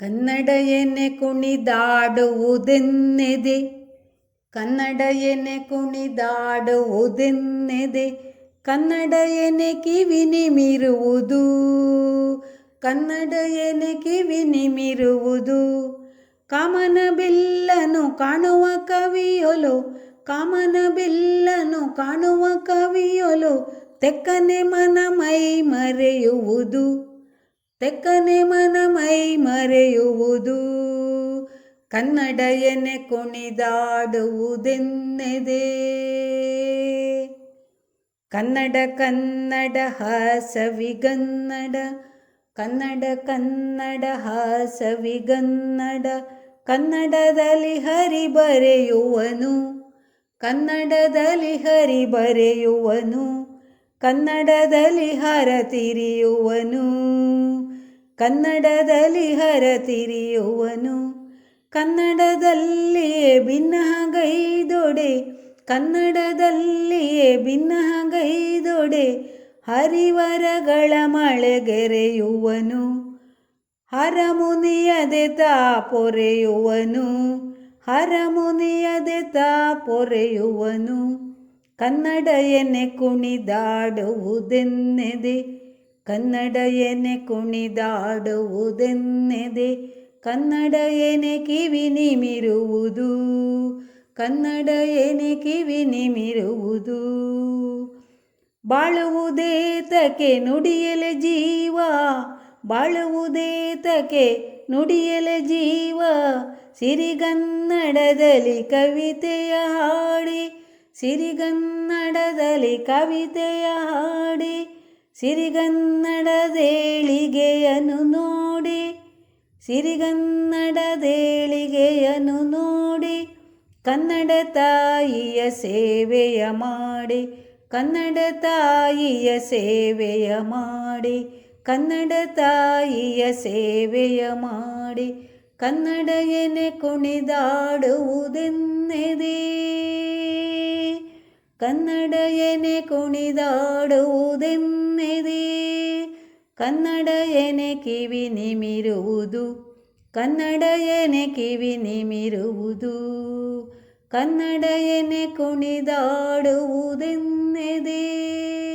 ಕನ್ನಡ ಎನೆ ಕುಣಿದಾಡುವುದೆನ್ನೆದೆ? ಕನ್ನಡ ಎನೆ ಕುಣಿದಾಡುವುದೆನ್ನೆದೆ? ಕನ್ನಡ ಎನೆ ಕಿವಿ ನಿಮಿರುವುದು ಕನ್ನಡ ಎನೆ ಕಿವಿ ನಿಮಿರುವುದು ಕಾಮನ ಬಿಲ್ಲನು ಕಾಣುವ ಕವಿಯೊಲು? ಕಾಮನ ಬಿಲ್ಲನು ಕಾಣುವ ಕವಿಯೊಲು? ತೆಕ್ಕನೆ ಮನ ಮೈ ಮರೆಯುವುದು? ತೆಕ್ಕನೆ ಮನ ಮೈ ಮರೆಯುವುದು, ಕನ್ನಡ ಎನೆ ಕುಣಿದಾಡುವುದೆನ್ನೆದೆ. ಕನ್ನಡ ಕನ್ನಡ ಹಾಸವಿಗನ್ನಡ, ಕನ್ನಡ ಕನ್ನಡ ಹಾಸವಿಗನ್ನಡ, ಕನ್ನಡದಲ್ಲಿ ಹರಿ ಬರೆಯುವನು ಕನ್ನಡದಲ್ಲಿ ಹರಿ ಬರೆಯುವನು ಕನ್ನಡದಲ್ಲಿ ಹರತಿರಿಯುವನು ಕನ್ನಡದಲ್ಲಿ ಹರತಿರಿಯುವನು ಕನ್ನಡದಲ್ಲಿಯೇ ಭಿನ್ನಗೈದೊಡೆ ಕನ್ನಡದಲ್ಲಿಯೇ ಭಿನ್ನಗೈದೊಡೆ ಹರಿವರಗಳ ಮಳೆಗೆರೆಯುವನು. ಹರಮುನಿಯದೆ ತಾ ಪೊರೆಯುವನು. ಹರಮುನಿಯದೆ ತಾ ಪೊರೆಯುವನು. ಕನ್ನಡ ಎನೆ ಕುಣಿದಾಡುವುದೆನ್ನೆದೆ? ಕನ್ನಡ ಎನೆ ಕುಣಿದಾಡುವುದೆನ್ನೆದೆ? ಕನ್ನಡ ಎನೆ ಕಿವಿ ನಿಮಿರುವುದು? ಕನ್ನಡ ಎನೆ ಕಿವಿ ನಿಮಿರುವುದು? ಬಾಳುವುದೇತಕ್ಕೆ ನುಡಿಯಲೆ ಜೀವ? ಬಾಳುವುದೇತಕ್ಕೆ ನುಡಿಯಲೆ ಜೀವ? ಸಿರಿಗನ್ನಡದಲ್ಲಿ ಕವಿತೆಯ ಹಾಡಿ ಸಿರಿಗನ್ನಡದಲ್ಲಿ ಕವಿತೆಯ ಹಾಡಿ ಸಿರಿಗನ್ನಡದೇಳಿಗೆಯನ್ನು ನೋಡಿ ಸಿರಿಗನ್ನಡದೇಳಿಗೆಯನ್ನು ನೋಡಿ, ಕನ್ನಡ ತಾಯಿಯ ಸೇವೆಯ ಮಾಡಿ, ಕನ್ನಡ ತಾಯಿಯ ಸೇವೆಯ ಮಾಡಿ, ಕನ್ನಡ ತಾಯಿಯ ಸೇವೆಯ ಮಾಡಿ, ಕನ್ನಡ ಎನೆ ಕುಣಿದಾಡುವುದೆನ್ನೆದೆ? ಕನ್ನಡ ಎನೆ ಕುಣಿದಾಡುವುದೆನ್ನೆದೆ? ಕನ್ನಡ ಎನೆ ಕಿವಿ ನಿಮಿರುವುದು? ಕನ್ನಡ ಎನೆ ಕಿವಿ ನಿಮಿರುವುದು? ಕನ್ನಡ ಎನೆ ಕುಣಿದಾಡುವುದೆನ್ನೆದೆ?